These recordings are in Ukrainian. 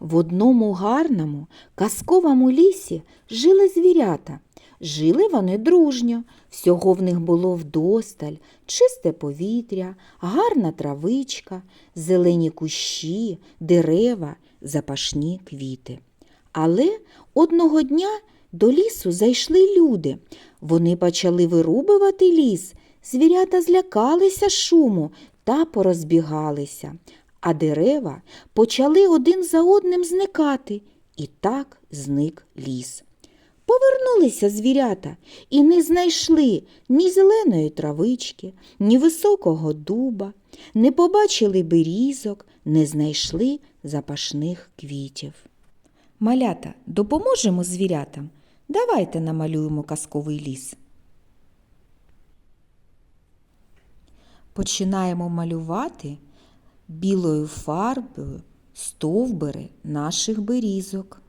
В одному гарному казковому лісі жили звірята. Жили вони дружньо, всього в них було вдосталь, чисте повітря, гарна травичка, зелені кущі, дерева, запашні квіти. Але одного дня до лісу зайшли люди. Вони почали вирубувати ліс. Звірята злякалися шуму та порозбігалися, а дерева почали один за одним зникати. І так зник ліс. Повернулися звірята і не знайшли ні зеленої травички, ні високого дуба, не побачили берізок, не знайшли запашних квітів. Малята, допоможемо звірятам. Давайте намалюємо казковий ліс. Починаємо малювати білою фарбою стовбури наших берізок.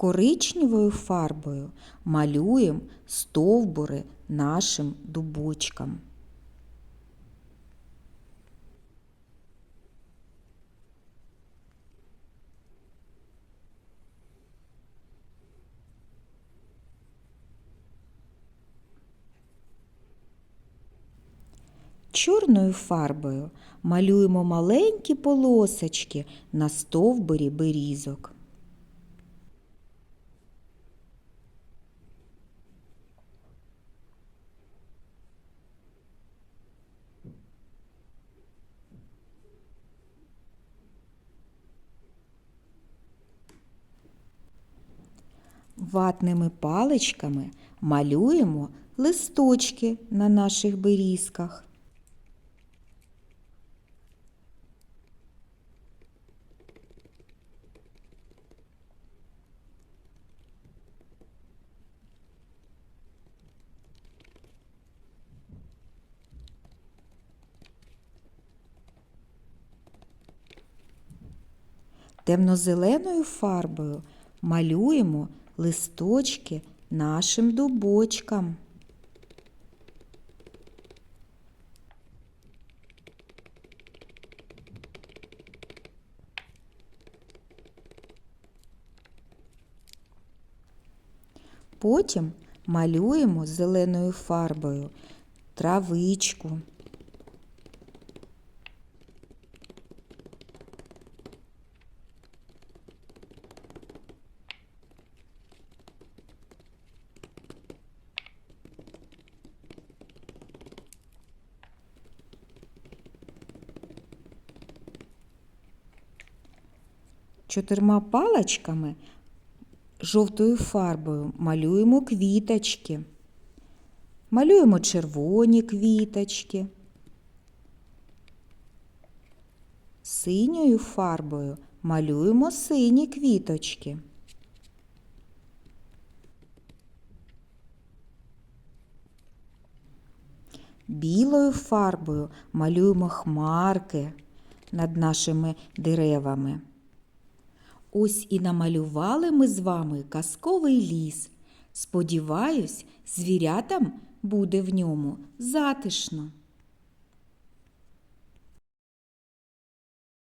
Коричневою фарбою малюємо стовбури нашим дубочкам. Чорною фарбою малюємо маленькі полосочки на стовбурі берізок. Ватними паличками малюємо листочки на наших берізках. Темнозеленою фарбою малюємо листочки нашим дубочкам. Потім малюємо зеленою фарбою травичку. Чотирма паличками жовтою фарбою малюємо квіточки. Малюємо червоні квіточки. Синьою фарбою малюємо сині квіточки. Білою фарбою малюємо хмарки над нашими деревами. Ось і намалювали ми з вами казковий ліс. Сподіваюсь, звірятам буде в ньому затишно.